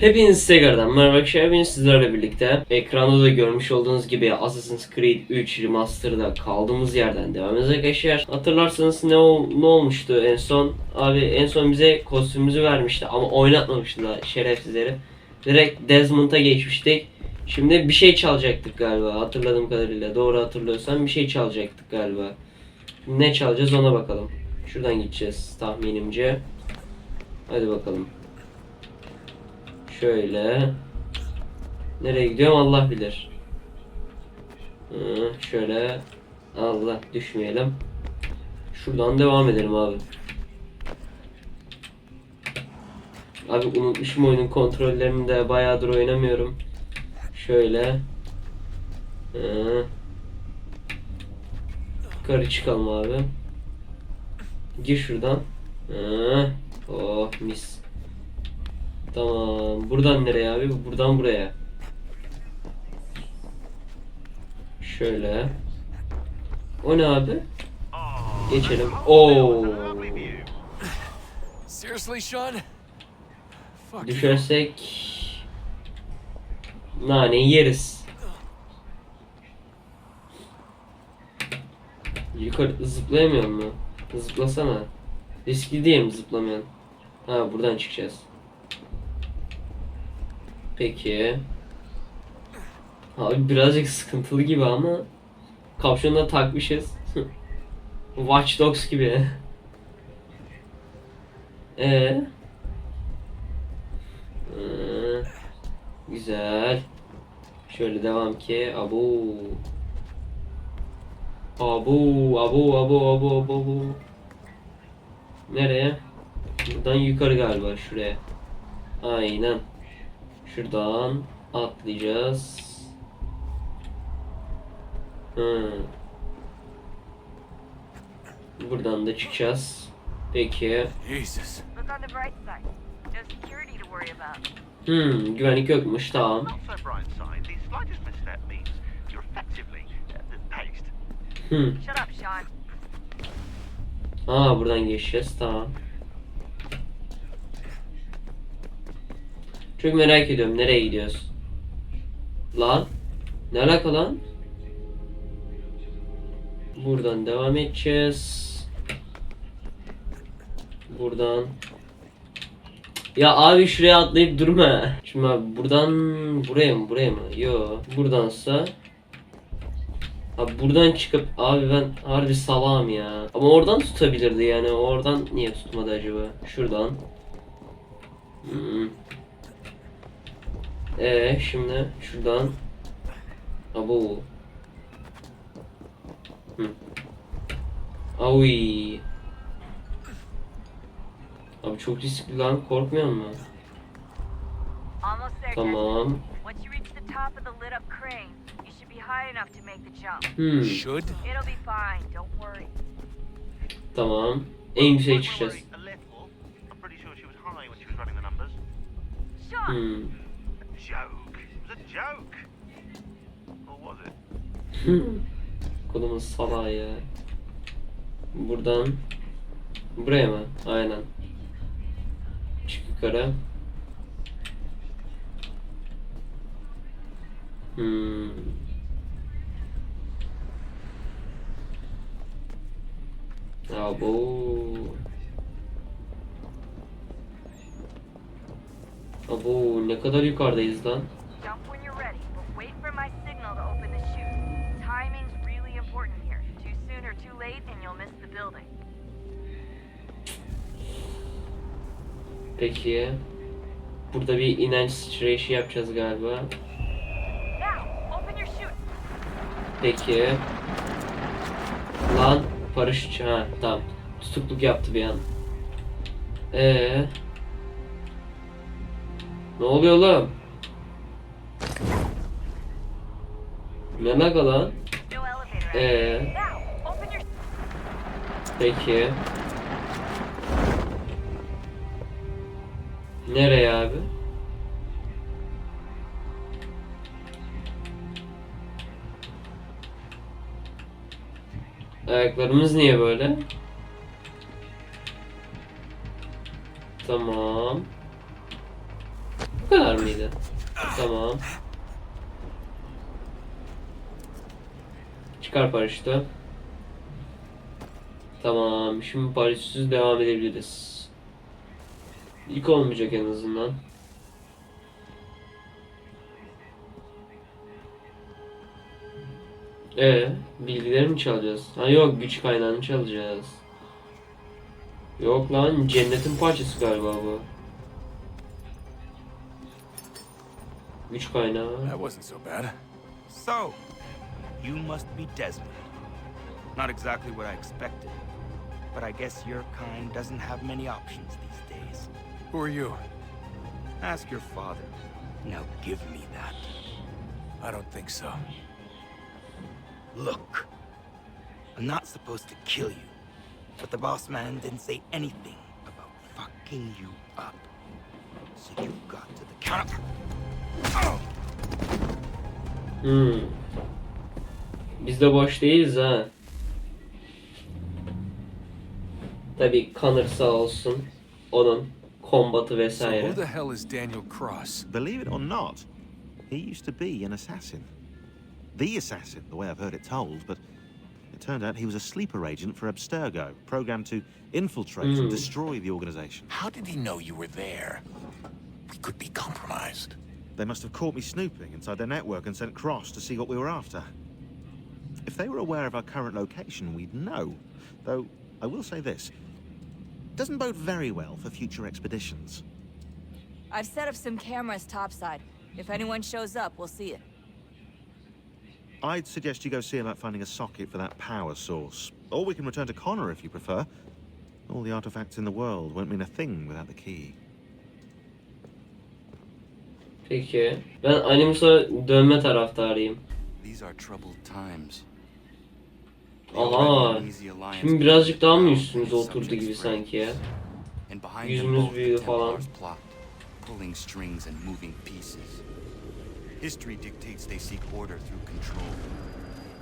Hepiniz tekrardan merhaba arkadaşlar. Ben sizlerle birlikte ekranda da görmüş olduğunuz gibi Assassin's Creed 3 Remaster'da kaldığımız yerden devam edeceğiz arkadaşlar. Hatırlarsanız ne, ol, ne olmuştu en son? Abi en son bize kostümümüzü vermişti ama oynatmamıştılar şerefsizleri. Direkt Desmond'a geçmiştik. Şimdi bir şey çalacaktık galiba hatırladığım kadarıyla. Doğru hatırlıyorsam bir şey çalacaktık galiba. Ne çalacağız ona bakalım. Şuradan gideceğiz tahminimce. Hadi bakalım. Şöyle. Nereye gidiyorum Allah bilir. Şöyle. Allah düşmeyelim. Şuradan devam edelim abi. Abi unutmuşum oyunun kontrollerini de bayağıdır oynamıyorum. Şöyle. Hı. Yukarı çıkalım abi. Gir şuradan. Hı. Oh mis. Tamam. Buradan nereye abi? Buradan buraya. Şöyle. O ne abi? Geçelim. Oo. Düşersek naneyi yeriz. Yukarı zıplayamıyor mu? Zıplasana. Riskli değil mi zıplamayan? Ha buradan çıkacağız. Peki. Abi birazcık sıkıntılı gibi ama kapşonu da takmışız. Watch Dogs gibi. Ee. Ee, güzel. Şöyle devam ki. Abu. Abu, abu, abu, abu, abu, abu. Nereye? Buradan yukarı galiba şuraya. Aynen. Şuradan atlayacağız. Hı. Buradan da çıkacağız. Peki. Jesus. Hmm, güvenlik yokmuş tamam. Hmm. Shut up, Sean. Aa buradan geçeceğiz tamam. Çok merak ediyorum nereye gidiyoruz? Lan? Ne alaka lan? Buradan devam edeceğiz. Buradan. Ya abi şuraya atlayıp durma. Şimdi abi buradan buraya mı buraya mı? Yo buradansa Abi buradan çıkıp abi ben harbi salağım ya. Ama oradan tutabilirdi yani. Oradan niye tutmadı acaba? Şuradan. Hmm. Ee şimdi şuradan. Abu. Hı. Avi. Abi çok riskli lan korkmuyor there, Tamam. Desmond. Once you reach the top of the lit up crane, you should be high enough to make the jump. Hmm. Should? It'll be fine, don't worry. Tamam. En yükseğe çıkacağız. Hmm. Joke. It was a joke. Or was it? Kolumun salağı ya. Buradan buraya mı? Aynen. Çık yukarı. Hmm. Abo. And you'll miss the building. Peki. Burada bir inanç sıçrayışı yapacağız galiba. Peki. Lan paraşüt ha tamam. Tutukluk yaptı bir an. Ee. Ne oluyor lan? Ee. Now, open your Peki. Nereye abi? Ayaklarımız niye böyle? Tamam. Kadar mıydı? Tamam. Çıkar paraşütü. Tamam. Şimdi paraşütsüz devam edebiliriz. İlk olmayacak en azından. Ee, bilgileri mi çalacağız? Ha yok, güç kaynağını çalacağız. Yok lan, cennetin parçası galiba bu. Güç kaynağı. That wasn't so bad. So, you must be Desmond. Not exactly what I expected, but I guess your kind doesn't have many options these days. Who are you? Ask your father. Now give me that. I don't think so. Look, I'm not supposed to kill you, but the boss man didn't say anything about fucking you up. So you got to the counter. Hmm. Biz de boş değiliz ha. Tabi Connor sağ olsun. Onun kombatı So who the hell is Daniel Cross? Believe it or not, he used to be an assassin. The assassin, the way I've heard it told, but it turned out he was a sleeper agent for Abstergo, programmed to infiltrate Hmm. and destroy the organization. How did he know you were there? We could be compromised. They must have caught me snooping inside their network and sent Cross to see what we were after. If they were aware of our current location, we'd know. Though, I will say this. Doesn't bode very well for future expeditions. I've set up some cameras topside. If anyone shows up, we'll see it. I'd suggest you go see about finding a socket for that power source. Or we can return to Connor if you prefer. All the artifacts in the world won't mean a thing without the key. Peki. Ben Animus'a dönme taraftarıyım. Aha. Şimdi birazcık daha mı üstümüze oturdu gibi sanki ya? Yüzümüz büyüdü falan. Pulling strings and moving pieces. History dictates they seek order through control.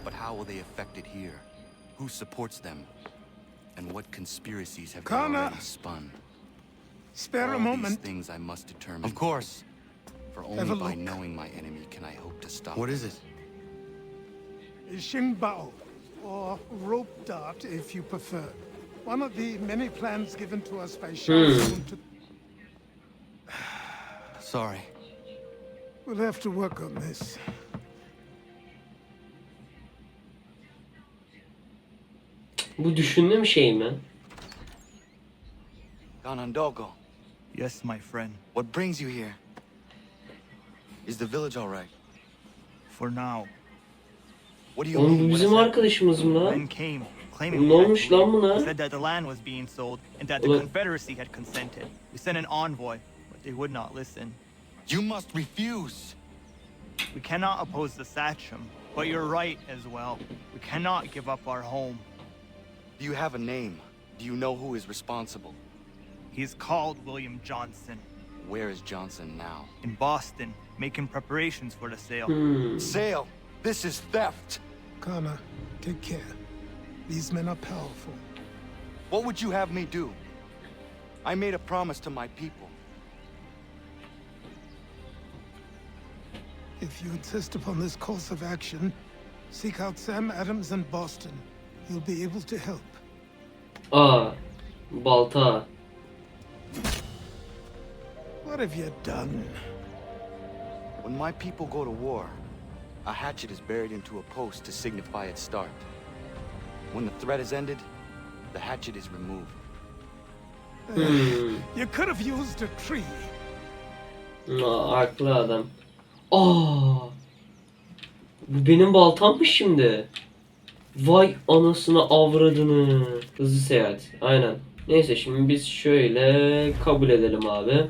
But how will they affect it here? Who supports them? And what conspiracies have they already spun? Spare All a moment. things I must determine. Of course. For only a by look. knowing my enemy can I hope to stop What it. is it? Xing Bao, or rope dart if you prefer. One of the many plans given to us by Shao Hmm. To... Sorry. We'll have to work on this. Bu düşündüğüm şey mi? Ganondogo, Yes, my friend. what brings you here? Is the village all right? For now, What do you Oğlum mean? bu What bizim is arkadaşımız mı lan? men came, claiming Ne we had olmuş to lan leave. buna? Said that the land was being sold and that the Ulan- Confederacy had consented. We sent an envoy, but they would not listen. You must refuse. We cannot oppose the Sachem, but you're right as well. We cannot give up our home. Do you have a name? Do you know who is responsible? He is called William Johnson Where is Johnson now? in Boston, making preparations for the sale. Hmm. Sale! This is theft! Connor, take care. These men are powerful. What would you have me do? I made a promise to my people. If you insist upon this course of action, seek out Sam Adams in Boston. He'll be able to help. Aa. Balta. What have you done? When my people go to war, a hatchet is buried into a post to signify its start. When the threat is ended, the hatchet is removed. Hmm. You could have used a tree. Aa, haklı adam. Aa. Bu benim baltam mı şimdi? Vay anasını avradını. Hızlı seyahat. Aynen. Neyse şimdi biz şöyle kabul edelim abi.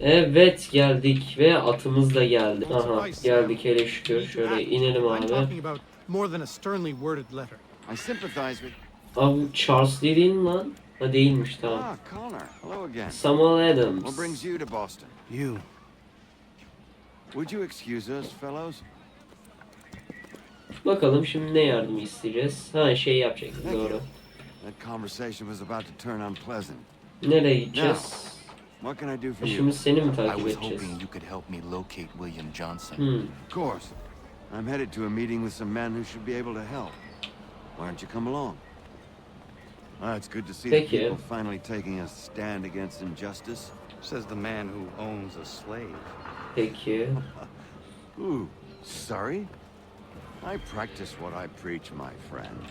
Evet geldik ve atımız da geldi. Aha geldik hele şükür. Şöyle inelim I'm abi. Abi Charles Lee değil mi lan? Ha değilmiş tamam. Ah. Samuel What Adams. brings you to Boston? You. Would you excuse us, fellows? Bakalım şimdi ne yardım isteyeceğiz? Ha şey yapacak doğru. That conversation was about to turn unpleasant. Nereye gideceğiz? What can I do for you? İşimiz seni mi I takip was edeceğiz? hoping you could help me locate William Johnson. Hmm. Of course. I'm headed to a meeting with some men who should be able to help. Why don't you come along? Ah, it's good to see Thank the you. people finally taking a stand against injustice. Says the man who owns a slave. Peki. Ooh, sorry? I practice what I preach, my friend.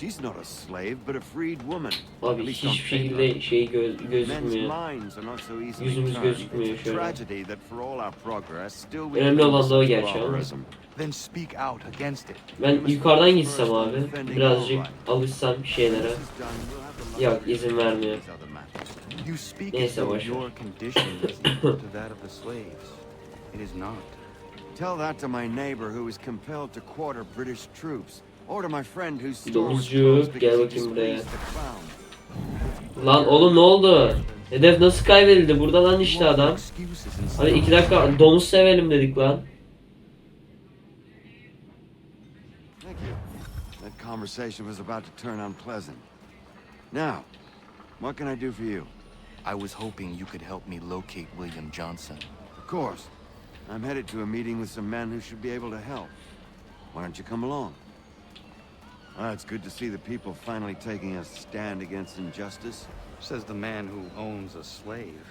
She's not a slave, but a freed woman. At Abi least on hiçbir paper. şekilde şey gö Men's gözükmüyor. minds are not so easily Yüzümüz turned. gözükmüyor It's a şöyle. tragedy that for all our progress, still we Önemli olan da o gerçi ama. barbarism. Then speak out against it. Ben yukarıdan gitsem abi. Birazcık alışsam şeylere. Yok izin vermiyor. You speak Neyse, though boş ver. your condition is equal to that of the slaves. It is not. Tell that to my neighbor who was compelled to quarter British troops. Domuzcu, gel bakayım buraya. Lan oğlum ne oldu? Hedef nasıl kaybedildi? Burada lan işte adam. Hadi iki dakika domuz sevelim dedik lan. That conversation was about to turn unpleasant. Now, what can I do for you? I was hoping you could help me locate William Johnson. Of course. I'm headed to a meeting with some men who should be able to help. Why don't you come along? Ah, it's good to see the people finally taking a stand against injustice. Says the man who owns a slave.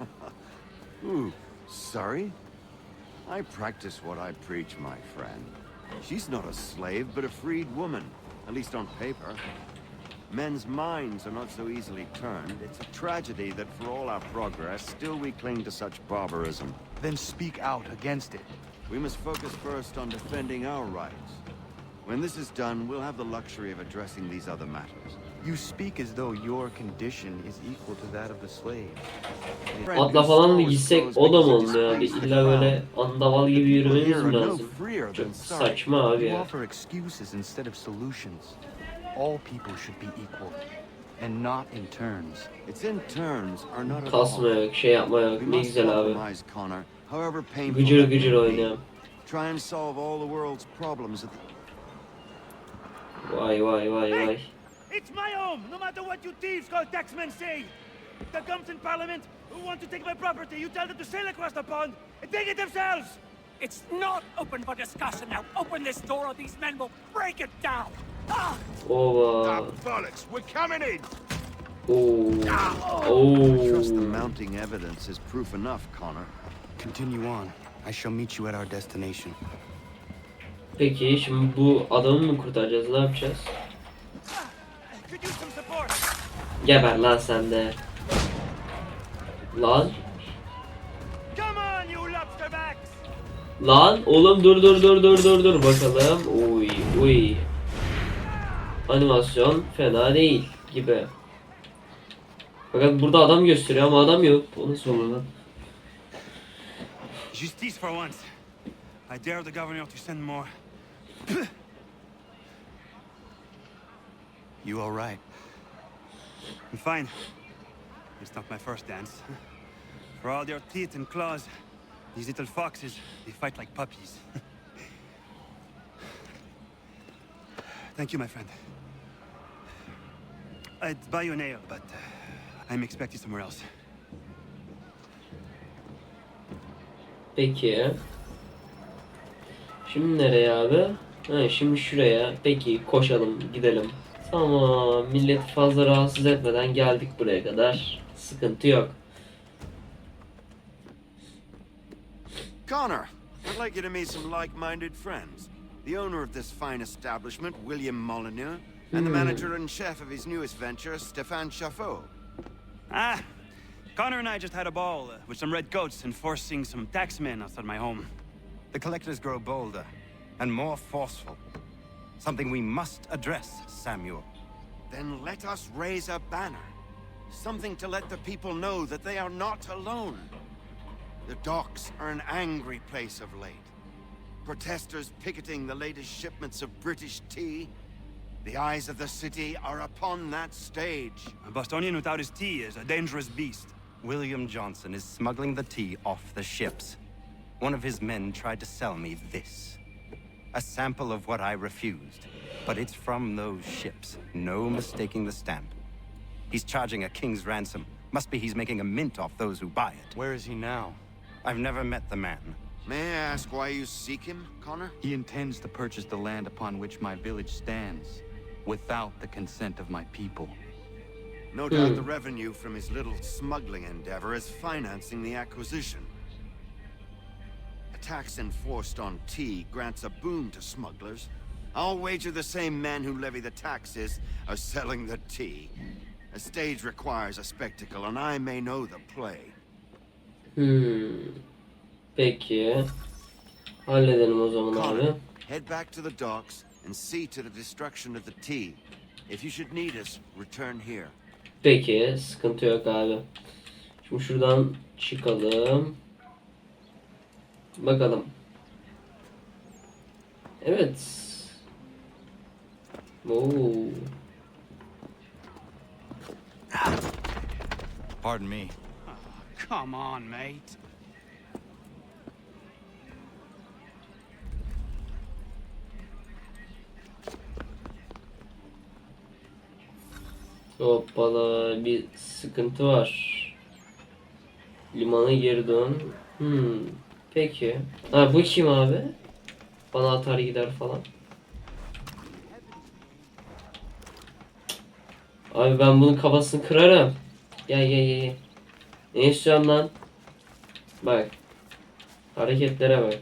Ooh, sorry? I practice what I preach, my friend. She's not a slave, but a freed woman, at least on paper. Men's minds are not so easily turned. It's a tragedy that for all our progress, still we cling to such barbarism. Then speak out against it. We must focus first on defending our rights. When this is done, we'll have the luxury of addressing these other matters. You speak as though your condition is equal to that of the slave. Atla falan mı gitsek o da mı olmuyor abi? İlla böyle andaval gibi yürümemiz mi lazım? Çok saçma abi ya. All people should be equal, and not in turns. It's in turns or not at Kasma all. yok, şey yapma yok. Ne güzel abi. Gıcır gıcır oynuyorum. Try and solve all the world's problems at the Vay vay vay vay. It's my home, no matter what you thieves called taxmen say. If The gums in Parliament who want to take my property, you tell them to sail across the pond and take it themselves. It's not open for discussion now. Open this door or these men will break it down. Ah! Ova. bollocks, we're coming in. Oo. I trust the mounting evidence is proof enough, Connor. Continue on. I shall meet you at our destination. Peki şimdi bu adamı mı kurtaracağız? Ne yapacağız? Geber lan sen de. Lan. Lan oğlum dur dur dur dur dur dur bakalım. Uy uy. Animasyon fena değil gibi. Fakat burada adam gösteriyor ama adam yok. O nasıl olur lan? Justice for once. I dare the governor to send more. You all right? I'm fine. It's not my first dance. For all their teeth and claws, these little foxes, they fight like puppies. Thank you, my friend. I'd buy you an ale, but uh, I'm expected somewhere else. Peki. Şimdi nereye abi? Ha, şimdi şuraya. Peki koşalım gidelim. Tamam millet fazla rahatsız etmeden geldik buraya kadar. Sıkıntı yok. Connor, I'd like you to meet some like-minded friends. The owner of this fine establishment, William Molyneux, and the Hmm. manager and chef of his newest venture, Stéphane Chaffeau. Ah, Connor and I just had a ball uh, with some red coats enforcing some taxmen outside my home. The collectors grow bolder and more forceful. Something we must address, Samuel. Then let us raise a banner. Something to let the people know that they are not alone. The docks are an angry place of late. Protesters picketing the latest shipments of British tea. The eyes of the city are upon that stage. A Bostonian without his tea is a dangerous beast. William Johnson is smuggling the tea off the ships. One of his men tried to sell me this. A sample of what I refused. But it's from those ships. No mistaking the stamp. He's charging a king's ransom, Must be he's making a mint off those who buy it. Where is he now? I've never met the man. May I ask why you seek him, Connor? He intends to purchase the land upon which my village stands, without the consent of my people. No doubt hmm. the revenue from his little smuggling endeavor is financing the acquisition. Tax enforced on tea grants a boon to smugglers. I'll wager the same men who levy the taxes are selling the tea. A stage requires a spectacle, and I may know the play. Hmm. Peki. Halledelim o zaman abi. Head back to the docks and see to the destruction of the tea. If you should need us, return here. Peki. Sıkıntı yok abi. Şimdi şuradan çıkalım. Bakalım. Evet. Oo. Pardon me. Come on, mate. Hoppala bir sıkıntı var. Limana geri dön. Hmm. Peki. Ha bu kim abi? Bana atar gider falan. Abi ben bunun kafasını kırarım. Gel gel gel. Ne istiyorsun lan? Bak. Hareketlere bak.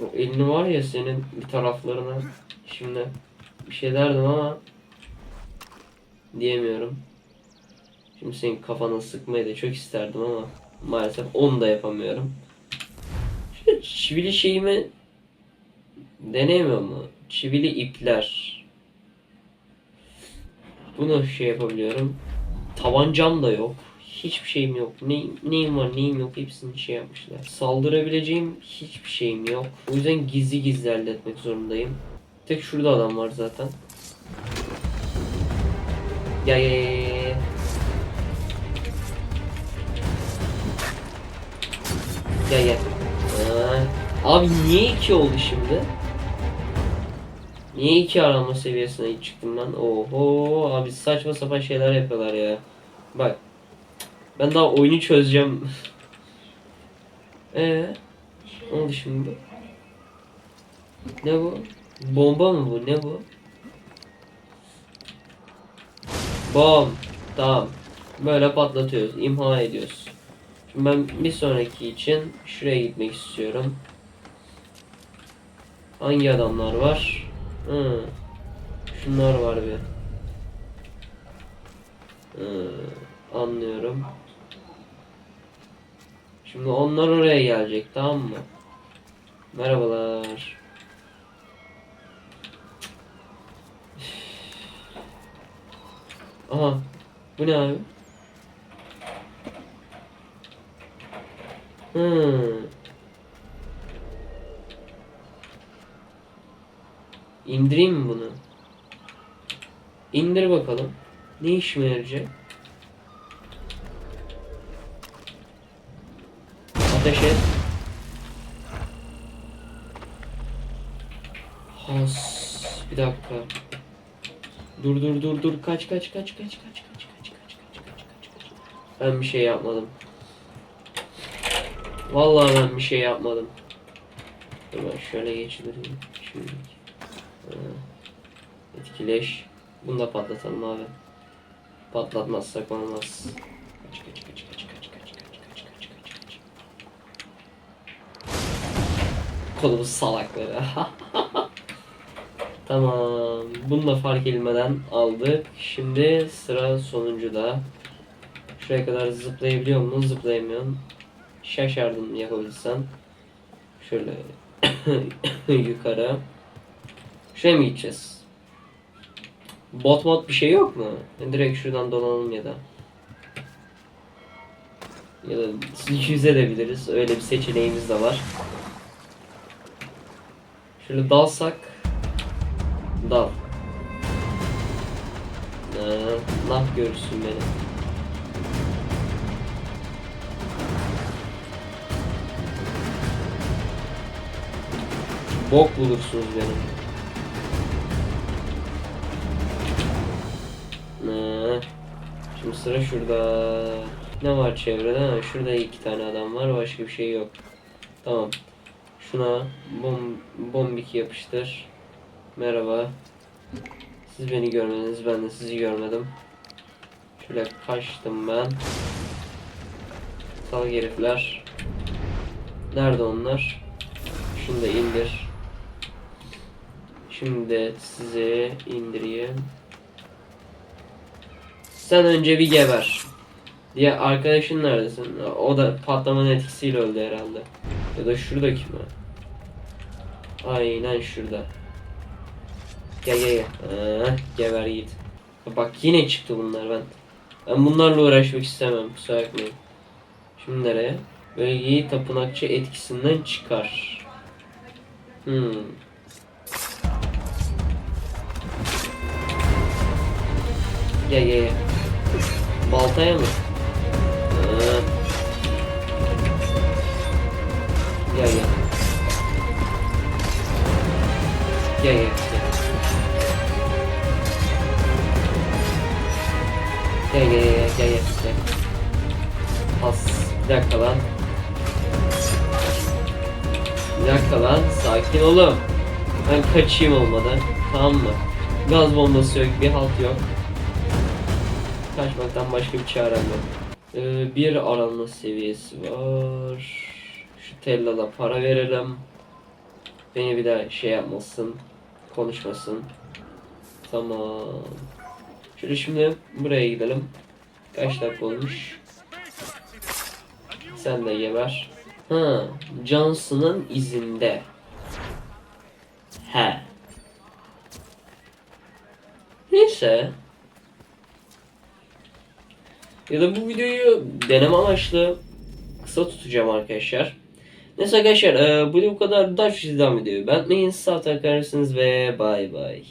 Bu elini var ya senin bir taraflarına. Şimdi bir şey derdim ama diyemiyorum. Şimdi senin kafana sıkmayı da çok isterdim ama maalesef onu da yapamıyorum. Çivili şeyimi deneyemiyor mu? Çivili ipler. Bunu şey yapabiliyorum. Tabancam da yok. Hiçbir şeyim yok. Ne, neyim var neyim yok hepsini şey yapmışlar. Saldırabileceğim hiçbir şeyim yok. O yüzden gizli gizli halletmek zorundayım. Tek şurada adam var zaten. Gel, gel, gel. Gel gel. Ha. Abi niye iki oldu şimdi? Niye iki arama seviyesine çıktım ben? Oho abi saçma sapan şeyler yapıyorlar ya. Bak. Ben daha oyunu çözeceğim. Ee, ne oldu şimdi? Ne bu? Bomba mı bu? Ne bu? Bom. Tamam. Böyle patlatıyoruz. imha ediyoruz. Ben bir sonraki için şuraya gitmek istiyorum. Hangi adamlar var? Hı. Şunlar var bir. Hı. Anlıyorum. Şimdi onlar oraya gelecek tamam mı? Merhabalar. Aha. Bu ne abi? Hmm. İndireyim mi bunu? İndir bakalım. Ne işime yarayacak? Ateş et. Has. Bir dakika. Dur dur dur dur kaç kaç kaç kaç kaç kaç kaç kaç kaç kaç kaç kaç. Ben bir şey yapmadım. Vallahi ben bir şey yapmadım. Ben şöyle geçireyim. Şimdi. Etkileş. Bunu da patlatalım abi. Patlatmazsak olmaz. Kaç kaç kaç kaç kaç kaç kaç kaç kaç kaç kaç. Kolumuz salakları. Tamam. Bunu da fark edilmeden aldık. Şimdi sıra sonuncuda. Şuraya kadar zıplayabiliyor mu? Zıplayamıyorum. Şaşardım yapabilsem. Şöyle yukarı. Şuraya mı gideceğiz? Bot bot bir şey yok mu? Direkt şuradan dolanalım ya da. Ya da yüzebiliriz. Öyle bir seçeneğimiz de var. Şöyle dalsak. Dal. Ee, nah görürsün beni. Bok bulursunuz beni. Ee, Şimdi sıra şurada. Ne var çevrede? Ha, şurada iki tane adam var. Başka bir şey yok. Tamam. Şuna bom bombik yapıştır. Merhaba. Siz beni görmediniz. Ben de sizi görmedim. Şöyle kaçtım ben. Salak herifler. Nerede onlar? Şunu da indir. Şimdi sizi indireyim. Sen önce bir geber. Diye arkadaşın neredesin? O da patlamanın etkisiyle öldü herhalde. Ya da şuradaki mi? Aynen şurada. Gel gel gel. Ee, geber git. Bak yine çıktı bunlar ben. Ben bunlarla uğraşmak istemem. Kusura bakmayın. Şimdi nereye? Bölgeyi tapınakçı etkisinden çıkar. Hmm. Gel. Baltaya mı? Ee. Gel gel. Gel gel. Gel gel gel gel gel gel. gel. As. Bir dakika lan. Bir dakika lan. Sakin olun. Ben kaçayım olmadan. Tamam mı? Gaz bombası yok. Bir halt yok. Kaçmaktan başka bir çarem yok. Ee, bir aranma seviyesi var. Şu tellala para verelim. Beni bir daha şey yapmasın. Konuşmasın. Tamam. Şöyle şimdi buraya gidelim. Kaç dakika olmuş? Sen de geber. Ha, Johnson'ın izinde. He. Neyse. Ya da bu videoyu deneme amaçlı kısa tutacağım arkadaşlar. Neyse arkadaşlar e, bu bu kadar. Daha çok devam ediyor. Ben sağ takarsınız ve bay bay.